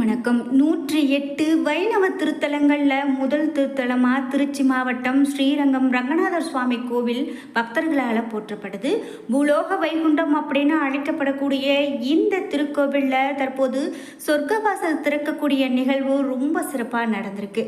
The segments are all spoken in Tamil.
வணக்கம். நூற்றி எட்டு வைணவ திருத்தலங்களில் முதல் திருத்தலமாக திருச்சி மாவட்டம் ஸ்ரீரங்கம் ரங்கநாதர் சுவாமி கோவில் பக்தர்களால் போற்றப்படுது. பூலோக வைகுண்டம் அப்படின்னு அழைக்கப்படக்கூடிய இந்த திருக்கோவிலில் தற்போது சொர்க்கவாசல் திறக்கக்கூடிய நிகழ்வு ரொம்ப சிறப்பாக நடந்திருக்கு.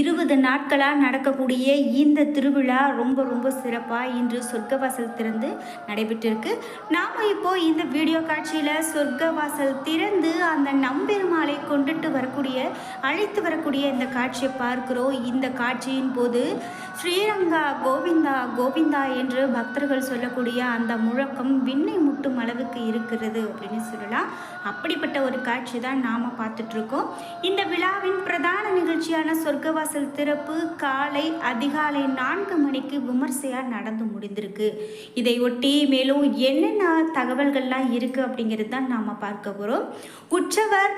இருபது நாட்களாக நடக்கக்கூடிய இந்த திருவிழா ரொம்ப ரொம்ப சிறப்பாக இன்று சொர்க்கவாசல் திறந்து நடைபெற்றிருக்கு. நாம் இப்போ இந்த வீடியோ காட்சியில் சொர்க்கவாசல் திறந்து அந்த நம்பெருமாளை கொண்டுட்டு வரக்கூடிய அழைத்து வரக்கூடிய இந்த காட்சியை பார்க்கிறோம். இந்த காட்சியின் போது ஸ்ரீரங்கா கோவிந்தா கோவிந்தா என்று பக்தர்கள் சொல்லக்கூடிய அந்த முழக்கம் விண்ணை முட்டும் அளவுக்கு இருக்கிறது அப்படின்னு சொல்லலாம். அப்படிப்பட்ட ஒரு காட்சி தான் நாம் பார்த்துட்ருக்கோம். இந்த விழாவின் பிரதான நிகழ்ச்சியான சொர்க்கவாசல் திறப்பு காலை அதிகாலை நான்கு மணிக்கு விமர்சையாக நடந்து முடிந்திருக்கு. இதை ஒட்டி மேலும் என்னென்ன தகவல்கள்லாம் இருக்குது அப்படிங்கிறது தான் நாம் பார்க்க போகிறோம் உற்சவர்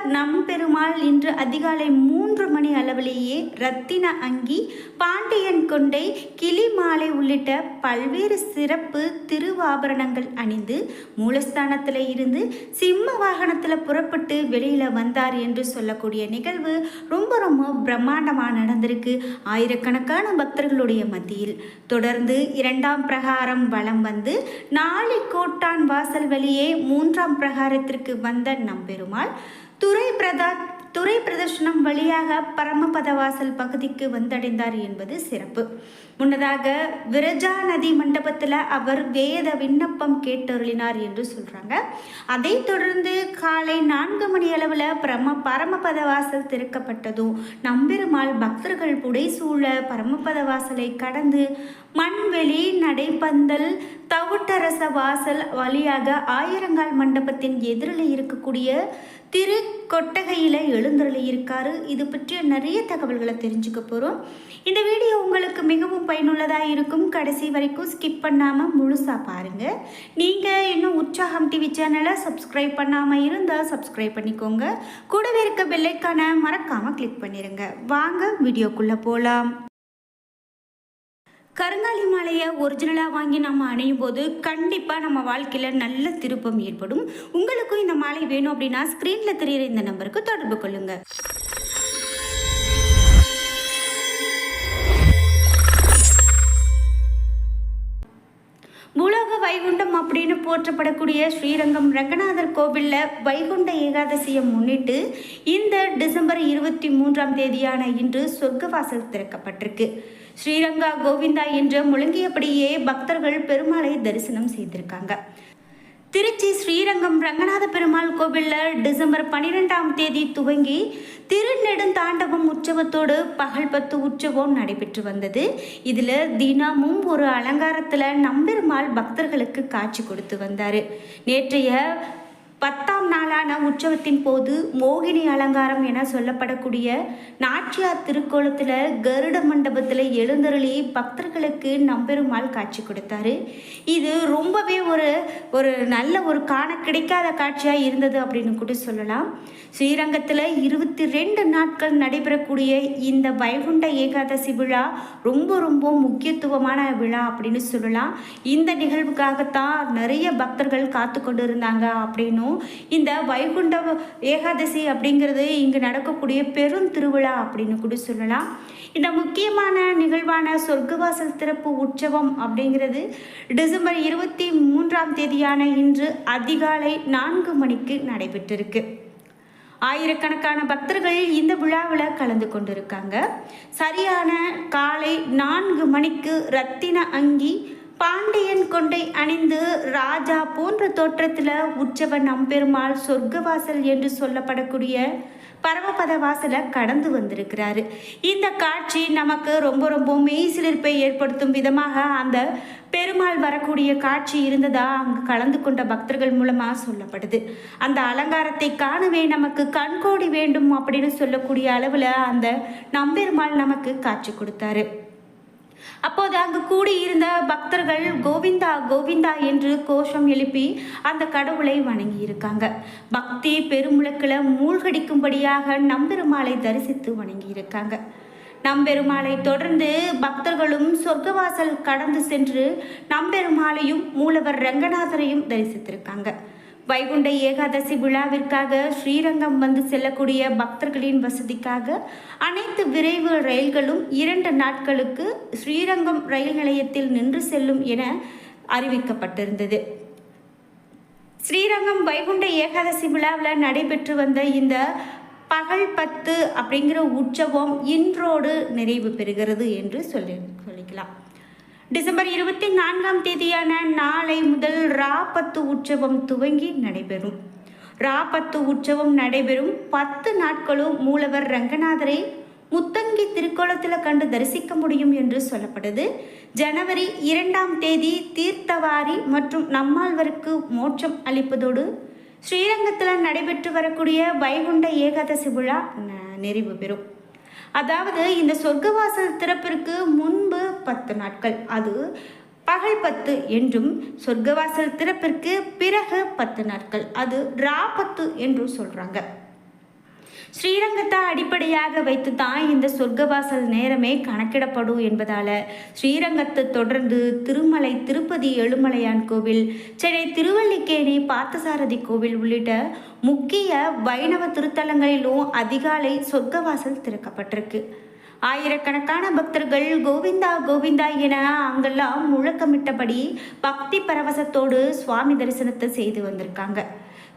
பெருமாள் இன்று அதிகாலை மூன்று மணி அளவிலேயே ரத்தின அங்கி பாண்டியன் கொண்டை கிளி மாலை உள்ளிட்ட பல்வேறு சிறப்பு திருவாபரணங்கள் அணிந்து மூலஸ்தானத்தில் இருந்து சிம்ம வாகனத்தில் புறப்பட்டு வெளியில் வந்தார் என்று சொல்லக்கூடிய நிகழ்வு ரொம்ப ரொம்ப பிரம்மாண்டமாக நடந்திருக்கு. ஆயிரக்கணக்கான பக்தர்களுடைய மத்தியில். தொடர்ந்து இரண்டாம் பிரகாரம் வலம் வந்து நாளை கோட்டான் வாசல் வழியே மூன்றாம் பிரகாரத்திற்கு வந்த நம்பெருமாள் துறை பிரதா துறை பிரதர்ஷனம் வழியாக பரமபத வாசல் பகுதிக்கு வந்தடைந்தார் என்பது சிறப்பு. முன்னதாக விரஜா நதி மண்டபத்தில் அவர் வேத விண்ணப்பம் கேட்டருளினார் என்று சொல்கிறாங்க அதைத் தொடர்ந்து காலை நான்கு மணி அளவில் பிரம பரமபத வாசல் திறக்கப்பட்டதும் நம்பெருமாள் பக்தர்கள் புடைசூழ பரமபத வாசலை கடந்து மண்வெளி நடைப்பந்தல் தவுட்டரச வாசல் வழியாக ஆயிரங்கால் மண்டபத்தின் எதிரில் இருக்கக்கூடிய திரு கொட்டகையில் எழுந்தருளி இருக்காரு இது பற்றிய நிறைய தகவல்களை தெரிஞ்சுக்க போகிறோம் இந்த வீடியோ உங்களுக்கு மிகவும் பயனுள்ளதாக இருக்கும். கடைசி வரைக்கும் ஸ்கிப் பண்ணாமல் முழுசாக பாருங்கள் நீங்கள் இன்னும் உற்சாகம் டிவி சேனலை சப்ஸ்கிரைப் பண்ணாமல் இருந்தால் சப்ஸ்கிரைப் பண்ணிக்கோங்க. கூடவே இருக்க பெல்லைக்கான மறக்காமல் கிளிக் பண்ணிடுங்க வாங்க வீடியோக்குள்ளே போகலாம் கருங்காலி மாலையை ஒரிஜினலாக வாங்கி நம்ம அணையும் போது கண்டிப்பாக நம்ம வாழ்க்கையில் நல்ல திருப்பம் ஏற்படும். உங்களுக்கும் இந்த மாலை வேணும் அப்படின்னா ஸ்க்ரீனில் தெரிகிற இந்த நம்பருக்கு தொடர்பு கொள்ளுங்கள் வைகுண்டம் அப்படின்னு போற்றப்படக்கூடிய ஸ்ரீரங்கம் ரங்கநாதர் கோவிலில் வைகுண்ட ஏகாதசியை முன்னிட்டு இந்த டிசம்பர் இருபத்தி மூன்றாம் தேதியான இன்று சொர்க்கவாசல் திறக்கப்பட்டிருக்கு. ஸ்ரீரங்கா கோவிந்தா என்று முழங்கியபடியே பக்தர்கள் பெருமாளை தரிசனம் செய்திருக்காங்க. திருச்சி ஸ்ரீரங்கம் ரங்கநாத பெருமாள் கோவிலில் டிசம்பர் பன்னிரெண்டாம் தேதி துவங்கி திருநெடுந்தாண்டவம் உற்சவத்தோடு பகல் பத்து உற்சவம் நடைபெற்று வந்தது. இதில் தினமும் ஒரு அலங்காரத்தில் நம்பெருமாள் பக்தர்களுக்கு காட்சி கொடுத்து வந்தார். நேற்றைய பத்தாம் நாளான உற்சவத்தின் போது மோகினி அலங்காரம் என சொல்லப்படக்கூடிய நாச்சியார் திருக்கோலத்தில் கருட மண்டபத்தில் எழுந்தருளி பக்தர்களுக்கு நம்பெருமாள் காட்சி கொடுத்தாரு. இது ரொம்பவே ஒரு ஒரு நல்ல ஒரு காண கிடைக்காத காட்சியாக இருந்தது அப்படின்னு கூட சொல்லலாம். ஸ்ரீரங்கத்தில் இருபத்தி ரெண்டு நாட்கள் நடைபெறக்கூடிய இந்த வைகுண்ட ஏகாதசி விழா ரொம்ப ரொம்ப முக்கியத்துவமான விழா அப்படின்னு சொல்லலாம். இந்த நிகழ்வுக்காகத்தான் நிறைய பக்தர்கள் காத்து கொண்டு இருந்தாங்க அப்படின்னும் இந்த வைகுண்ட ஏகாதசி அப்படிங்கிறது இங்கு நடக்கக்கூடிய பெரும் திருவிழா அப்படின்னு கூட சொல்லலாம். இந்த முக்கியமான நிகழ்வான சொர்க்கவாசல் திறப்பு உற்சவம் அப்படிங்கிறது டிசம்பர் இருபத்தி மூன்றாம் தேதியான இன்று அதிகாலை நான்கு மணிக்கு நடைபெற்றிருக்கு. ஆயிரக்கணக்கான பக்தர்கள் இந்த விழாவில் கலந்து கொண்டிருக்காங்க. சரியான காலை நான்கு மணிக்கு ரத்தின அங்கி பாண்டியன் கொண்டை அணிந்து ராஜா போன்ற தோற்றத்தில் உற்சவ நம்பெருமாள் சொர்க்கவாசல் என்று சொல்லப்படக்கூடிய பரமபத வாசலை கடந்து வந்திருக்கிறாரு. இந்த காட்சி நமக்கு ரொம்ப ரொம்ப மெய்சிலிருப்பை ஏற்படுத்தும் விதமாக அந்த பெருமாள் வரக்கூடிய காட்சி இருந்ததா அங்கு கலந்து கொண்ட பக்தர்கள் மூலமாக சொல்லப்படுது. அந்த அலங்காரத்தை காணவே நமக்கு கண்கோடி வேண்டும் அப்படின்னு சொல்லக்கூடிய அளவில் அந்த நம்பெருமாள் நமக்கு காட்சி கொடுத்தாரு. அப்போது அங்கு கூடியிருந்த பக்தர்கள் கோவிந்தா கோவிந்தா என்று கோஷம் எழுப்பி அந்த கடவுளை வணங்கியிருக்காங்க. பக்தி பெருமுழக்கில் மூழ்கடிக்கும்படியாக நம்பெருமாளை தரிசித்து வணங்கியிருக்காங்க. நம்பெருமாளை தொடர்ந்து பக்தர்களும் சொர்க்கவாசல் கடந்து சென்று நம்பெருமாளையும் மூலவர் ரங்கநாதரையும் தரிசித்திருக்காங்க. வைகுண்ட ஏகாதசி விழாவிற்காக ஸ்ரீரங்கம் வந்து செல்லக்கூடிய பக்தர்களின் வசதிக்காக அனைத்து விரைவு ரயில்களும் இரண்டு நாட்களுக்கு ஸ்ரீரங்கம் ரயில் நிலையத்தில் நின்று செல்லும் என அறிவிக்கப்பட்டிருந்தது. ஸ்ரீரங்கம் வைகுண்ட ஏகாதசி விழாவில் நடைபெற்று வந்த இந்த பகல் பத்து அப்படிங்கிற உற்சவம் இன்றோடு நிறைவு பெறுகிறது என்று சொல்லி சொல்லிக்கலாம். டிசம்பர் இருபத்தி நான்காம் தேதியான நாளை முதல் ராபத்து உற்சவம் துவங்கி நடைபெறும். ராபத்து உற்சவம் நடைபெறும் பத்து நாட்களும் மூலவர் ரங்கநாதரை முத்தங்கி திருக்கோலத்தில் கண்டு தரிசிக்க முடியும் என்று சொல்லப்படுது. ஜனவரி இரண்டாம் தேதி தீர்த்தவாரி மற்றும் நம்மாழ்வருக்கு மோட்சம் அளிப்பதோடு ஸ்ரீரங்கத்தில் நடைபெற்று வரக்கூடிய வைகுண்ட ஏகாதசி விழா நிறைவு பெறும். அதாவது இந்த சொர்க்கவாசல் திறப்பிற்கு முன்பு பத்து நாட்கள் அது பகல் பத்து என்றும் சொர்க்கவாசல் திறப்பிற்கு பிறகு பத்து நாட்கள் அது ரா பத்து என்றும் சொல்கிறாங்க ஸ்ரீரங்கத்தை அடிப்படையாக வைத்து தான் இந்த சொர்க்கவாசல் நேரமே கணக்கிடப்படும் என்பதால் ஸ்ரீரங்கத்தை தொடர்ந்து திருமலை திருப்பதி எழுமலையான் கோவில் சென்னை திருவல்லிக்கேணி பார்த்தசாரதி கோவில் உள்ளிட்ட முக்கிய வைணவ திருத்தலங்களிலும் அதிகாலை சொர்க்கவாசல் திறக்கப்பட்டிருக்கு. ஆயிரக்கணக்கான பக்தர்கள் கோவிந்தா கோவிந்தா என அங்கெல்லாம் முழக்கமிட்டபடி பக்தி பரவசத்தோடு சுவாமி தரிசனத்தை செய்து வந்திருக்காங்க.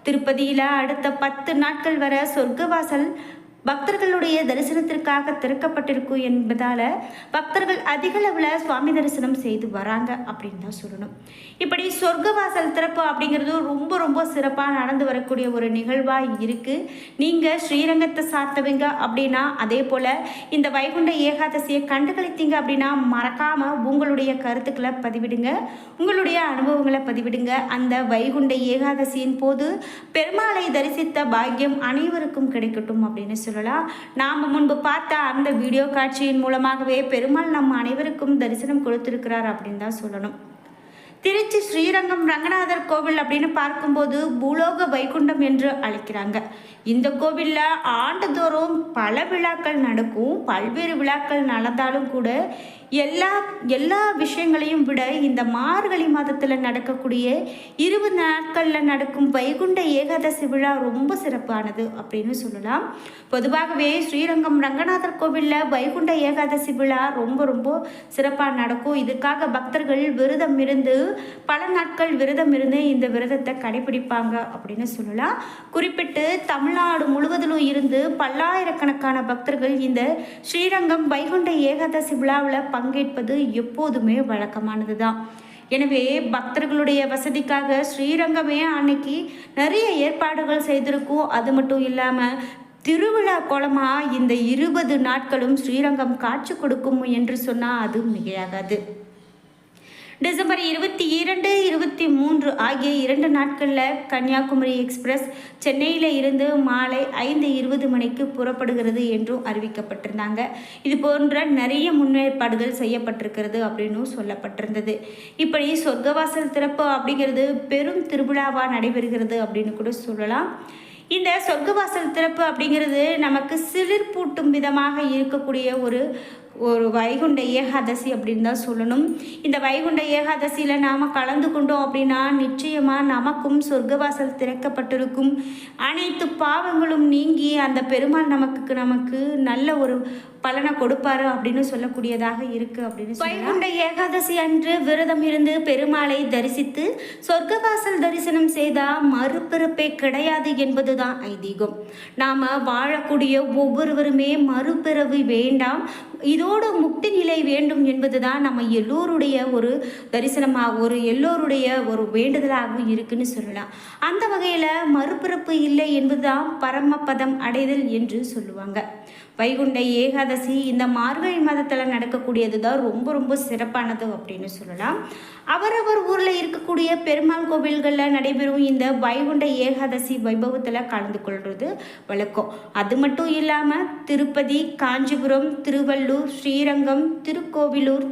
திருப்பதியில் அடுத்த பத்து நாட்கள் வர சொர்க்கவாசல் பக்தர்களுடைய தரிசனத்திற்காக திறக்கப்பட்டிருக்கும் என்பதால் பக்தர்கள் அதிக அளவில் சுவாமி தரிசனம் செய்து வராங்க அப்படின்னு தான் சொல்லணும். இப்படி சொர்க்கவாசல் திறப்பு அப்படிங்கிறது ரொம்ப ரொம்ப சிறப்பாக நடந்து வரக்கூடிய ஒரு நிகழ்வாக இருக்குது நீங்கள் ஸ்ரீரங்கத்தை சார்த்தவங்க அப்படின்னா அதே போல் இந்த வைகுண்ட ஏகாதசியை கண்டுகளித்தீங்க அப்படின்னா மறக்காமல் உங்களுடைய கருத்துக்களை பதிவிடுங்க. உங்களுடைய அனுபவங்களை பதிவிடுங்க. அந்த வைகுண்ட ஏகாதசியின் போது பெருமாளை தரிசித்த பாக்கியம் அனைவருக்கும் கிடைக்கட்டும் அப்படின்னு சொல்லி சொல்லலாம் நாம் முன்பு பார்த்த அந்த வீடியோ காட்சியின் மூலமாகவே பெருமாள் நம் அனைவருக்கும் தரிசனம் கொடுத்திருக்கிறார் அப்படின்னு தான் சொல்லணும். திருச்சி ஸ்ரீரங்கம் ரங்கநாதர் கோவில் அப்படின்னு பார்க்கும்போது பூலோக வைகுண்டம் என்று அழைக்கிறாங்க. இந்த கோவிலில் ஆண்டுதோறும் பல விழாக்கள் நடக்கும். பல்வேறு விழாக்கள் நடந்தாலும் கூட எல்லா எல்லா விஷயங்களையும் விட இந்த மார்கழி மாதத்தில் நடக்கக்கூடிய இருபது நாட்களில் நடக்கும் வைகுண்ட ஏகாதசி விழா ரொம்ப சிறப்பானது அப்படின்னு சொல்லலாம். பொதுவாகவே ஸ்ரீரங்கம் ரங்கநாதர் கோவிலில் வைகுண்ட ஏகாதசி விழா ரொம்ப ரொம்ப சிறப்பாக நடக்கும். இதுக்காக பக்தர்கள் விரதம் இருந்து பல நாட்கள் விரதம் இருந்து இந்த விரதத்தை கடைபிடிப்பாங்க அப்படின்னு சொல்லலாம். குறிப்பிட்டு தமிழ் தமிழ்நாடு முழுவதிலும் இருந்து பல்லாயிரக்கணக்கான பக்தர்கள் இந்த ஸ்ரீரங்கம் வைகுண்ட ஏகாதசி விழாவில் பங்கேற்பது எப்போதுமே வழக்கமானது தான் எனவே பக்தர்களுடைய வசதிக்காக ஸ்ரீரங்கமே அன்னைக்கு நிறைய ஏற்பாடுகள் செய்திருக்கும். அது மட்டும் இல்லாமல் திருவிழா கோலமாக இந்த இருபது நாட்களும் ஸ்ரீரங்கம் காட்சி கொடுக்கும் என்று சொன்னால் அது மிகையாகாது. டிசம்பர் இருபத்தி இரண்டு இருபத்தி மூன்று ஆகிய இரண்டு நாட்களில் கன்னியாகுமரி எக்ஸ்பிரஸ் சென்னையில் இருந்து மாலை ஐந்து இருபது மணிக்கு புறப்படுகிறது என்றும் அறிவிக்கப்பட்டிருந்தாங்க. இது போன்ற நிறைய முன்னேற்பாடுகள் செய்யப்பட்டிருக்கிறது அப்படின்னும் சொல்லப்பட்டிருந்தது. இப்படி சொர்க்கவாசல் திறப்பு அப்படிங்கிறது பெரும் திருவிழாவாக நடைபெறுகிறது அப்படின்னு கூட சொல்லலாம். இந்த சொர்க்கவாசல் திறப்பு அப்படிங்கிறது நமக்கு சிலிர்ப்பூட்டும் விதமாக இருக்கக்கூடிய ஒரு ஒரு வைகுண்ட ஏகாதசி அப்படின்னு தான் சொல்லணும். இந்த வைகுண்ட ஏகாதசியில் நாம் கலந்து கொண்டோம் அப்படின்னா நிச்சயமாக நமக்கும் சொர்க்கவாசல் திறக்கப்பட்டிருக்கும். அனைத்து பாவங்களும் நீங்கி அந்த பெருமாள் நமக்கு நமக்கு நல்ல ஒரு பலனை கொடுப்பாரு அப்படின்னு சொல்லக்கூடியதாக இருக்கு அப்படின்னு வைகுண்ட ஏகாதசி அன்று விரதம் இருந்து பெருமாளை தரிசித்து சொர்க்கவாசல் தரிசனம் செய்தால் மறுபிறப்பே கிடையாது என்பது தான் ஐதீகம். நாம் வாழக்கூடிய ஒவ்வொருவருமே மறுபிறவி வேண்டாம். இதோடு முக்தி நிலை வேண்டும் என்பதுதான் நம்ம எல்லோருடைய ஒரு தரிசனமாக ஒரு எல்லோருடைய ஒரு வேண்டுதலாகவும் இருக்குன்னு சொல்லலாம். அந்த வகையில் மறுபிறப்பு இல்லை என்பதுதான் பரமபதம் அடைதல் என்று சொல்லுவாங்க. வைகுண்ட ஏகாதசி இந்த மார்கழி மாதத்தில் நடக்கக்கூடியது தான் ரொம்ப ரொம்ப சிறப்பானது அப்படின்னு சொல்லலாம். அவரவர் ஊரில் இருக்கக்கூடிய பெருமாள் கோவில்களில் நடைபெறும் இந்த வைகுண்ட ஏகாதசி வைபவத்தில் கலந்து கொள்வது வழக்கம். அது மட்டும் இல்லாமல் திருப்பதி காஞ்சிபுரம் திருவள்ளூர் ஸ்ரீரங்கம் திருக்கோவிலூர்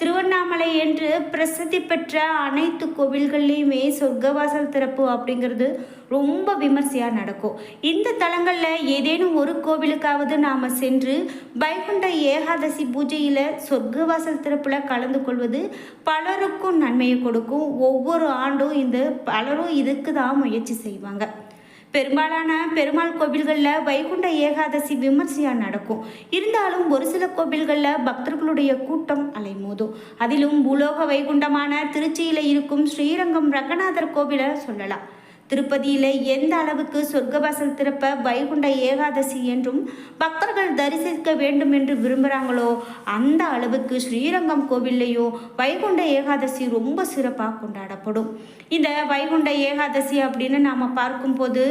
திருவண்ணாமலை என்று பிரசித்தி பெற்ற அனைத்து கோவில்கள்லேயுமே சொர்க்கவாசல் திறப்பு அப்படிங்கிறது ரொம்ப விமர்சையாக நடக்கும். இந்த தலங்களில் ஏதேனும் ஒரு கோவிலுக்காவது நாம் சென்று வைகுண்ட ஏகாதசி பூஜையில் சொர்க்கவாசல் திறப்பில் கலந்து கொள்வது பலருக்கும் நன்மையை கொடுக்கும். ஒவ்வொரு ஆண்டும் இந்த பலரும் இதுக்கு தான் முயற்சி செய்வாங்க. பெரும்பாலான பெருமாள் கோவில்களில் வைகுண்ட ஏகாதசி விமர்சையாக நடக்கும். இருந்தாலும் ஒரு சில கோவில்களில் பக்தர்களுடைய கூட்டம் அலைமோதும். அதிலும் பூலோக வைகுண்டமான திருச்சியில் இருக்கும் ஸ்ரீரங்கம் ரங்கநாதர் கோவிலை சொல்லலாம். திருப்பதியில் எந்த அளவுக்கு சொர்க்கவாசல் திறப்ப வைகுண்ட ஏகாதசி என்றும் பக்தர்கள் தரிசிக்க வேண்டும் என்று விரும்புகிறாங்களோ அந்த அளவுக்கு ஸ்ரீரங்கம் கோவில்லையோ வைகுண்ட ஏகாதசி ரொம்ப சிறப்பாக கொண்டாடப்படும். இந்த வைகுண்ட ஏகாதசி அப்படின்னு நாம் பார்க்கும்போது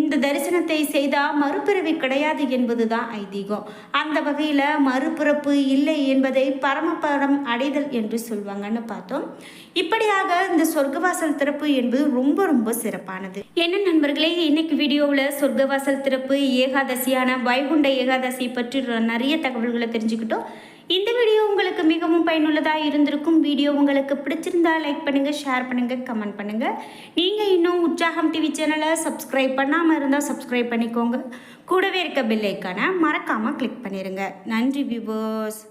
இந்த தரிசனத்தை செய்தால் மறுபிறவி கிடையாது என்பது தான் ஐதீகம். அந்த வகையில் மறுபிறப்பு இல்லை என்பதை பரமபரம் அடைதல் என்று சொல்வாங்கன்னு பார்த்தோம். இப்படியாக இந்த சொர்க்கவாசல் திறப்பு என்பது ரொம்ப ரொம்ப சிறப்பு. சிறப்பானது. என்ன நண்பர்களே இன்னைக்கு வீடியோவில் சொர்க்கவாசல் திறப்பு ஏகாதசியான வைகுண்ட ஏகாதசி பற்றி நிறைய தகவல்களை தெரிஞ்சுக்கிட்டோம். இந்த வீடியோ உங்களுக்கு மிகவும் பயனுள்ளதாக இருந்திருக்கும். வீடியோ உங்களுக்கு பிடிச்சிருந்தா லைக் பண்ணுங்கள் ஷேர் பண்ணுங்கள் கமெண்ட் பண்ணுங்கள் நீங்கள் இன்னும் உற்சாகம் டிவி சேனலை சப்ஸ்கிரைப் பண்ணாமல் இருந்தால் சப்ஸ்கிரைப் பண்ணிக்கோங்க. கூடவே இருக்க பில்லைக்கான மறக்காமல் கிளிக் பண்ணிடுங்க நன்றி வியூவர்ஸ்